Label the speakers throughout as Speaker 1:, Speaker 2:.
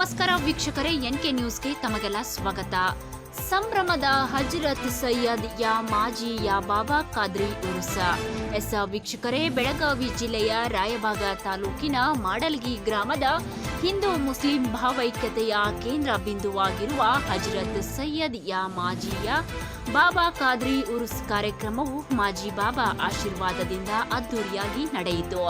Speaker 1: ನಮಸ್ಕಾರ ವೀಕ್ಷಕರೇ, N K ನ್ಯೂಸ್ಗೆ ತಮಗೆಲ್ಲ ಸ್ವಾಗತ. ಸಂಭ್ರಮದ ಹಜರತ್ ಸೈಯದ್ ಯಾ ಮಾಜಿ ಯಾ ಬಾಬಾ ಖಾದ್ರಿ ಉರುಸ. ಎಸ್ ವೀಕ್ಷಕರೇ, ಬೆಳಗಾವಿ ಜಿಲ್ಲೆಯ ರಾಯಬಾಗ ತಾಲೂಕಿನ ಮಾಡಲ್ಗಿ ಗ್ರಾಮದ ಹಿಂದೂ ಮುಸ್ಲಿಂ ಭಾವೈಕ್ಯತೆಯ ಕೇಂದ್ರ ಬಿಂದುವಾಗಿರುವ ಹಜರತ್ ಸೈಯದ್ ಯಾ ಮಾಜಿಯ ಬಾಬಾ ಖಾದ್ರಿ ಉರುಸ್ ಕಾರ್ಯಕ್ರಮವು ಮಾಜಿ ಬಾಬಾ ಆಶೀರ್ವಾದದಿಂದ ಅದ್ದೂರಿಯಾಗಿ ನಡೆಯಿತು.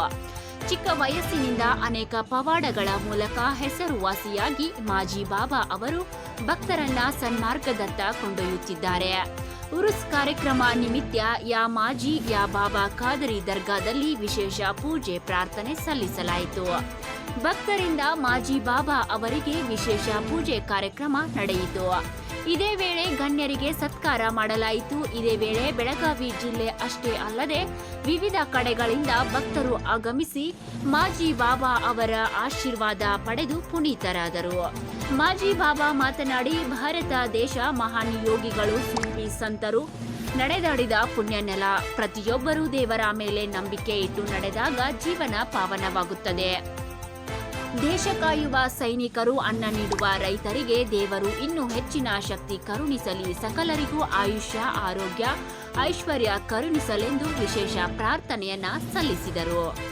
Speaker 1: ಚಿಕ್ಕ ವಯಸ್ಸಿನಿಂದ ಅನೇಕ ಪವಾಡಗಳ ಮೂಲಕ ಹೆಸರುವಾಸಿಯಾಗಿ ಮಾಜಿ ಬಾಬಾ ಅವರು ಭಕ್ತರನ್ನ ಸನ್ಮಾರ್ಗದತ್ತ ಕೊಂಡೊಯ್ಯುತ್ತಿದ್ದಾರೆ. ಉರುಸ್ ಕಾರ್ಯಕ್ರಮ ನಿಮಿತ್ತ ಯಾ ಮಾಜಿ, ಯಾ ಬಾಬಾ ಖಾದರಿ ದರ್ಗಾದಲ್ಲಿ ವಿಶೇಷ ಪೂಜೆ ಪ್ರಾರ್ಥನೆ ಸಲ್ಲಿಸಲಾಯಿತು. ಭಕ್ತರಿಂದ ಮಾಜಿ ಬಾಬಾ ಅವರಿಗೆ ವಿಶೇಷ ಪೂಜೆ ಕಾರ್ಯಕ್ರಮ ನಡೆಯಿತು. ಇದೇ ವೇಳೆ ಗಣ್ಯರಿಗೆ ಸತ್ಕಾರ ಮಾಡಲಾಯಿತು. ಇದೇ ವೇಳೆ ಬೆಳಗಾವಿ ಜಿಲ್ಲೆ ಅಷ್ಟೇ ಅಲ್ಲದೆ ವಿವಿಧ ಕಡೆಗಳಿಂದ ಭಕ್ತರು ಆಗಮಿಸಿ ಮಾಜಿ ಬಾಬಾ ಅವರ ಆಶೀರ್ವಾದ ಪಡೆದು ಪುನೀತರಾದರು. ಮಾಜಿ ಬಾಬಾ ಮಾತನಾಡಿ, ಭಾರತ ದೇಶ ಮಹಾನ್ ಯೋಗಿಗಳು ಸೂಫಿ ಸಂತರು ನಡೆದಾಡಿದ ಪುಣ್ಯ ನೆಲ ಪ್ರತಿಯೊಬ್ಬರೂ ದೇವರ ಮೇಲೆ ನಂಬಿಕೆ ಇಟ್ಟು ನಡೆದಾಗ ಜೀವನ ಪಾವನವಾಗುತ್ತದೆ. ದೇಶ ಕಾಯುವ ಸೈನಿಕರು ಅನ್ನ ನೀಡುವ ರೈತರಿಗೆ ದೇವರು ಇನ್ನೂ ಹೆಚ್ಚಿನ ಶಕ್ತಿ ಕರುಣಿಸಲಿ. ಸಕಲರಿಗೂ ಆಯುಷ್ಯ, ಆರೋಗ್ಯ, ಐಶ್ವರ್ಯ ಕರುಣಿಸಲೆಂದು ವಿಶೇಷ ಪ್ರಾರ್ಥನೆಯನ್ನ ಸಲ್ಲಿಸಿದರು.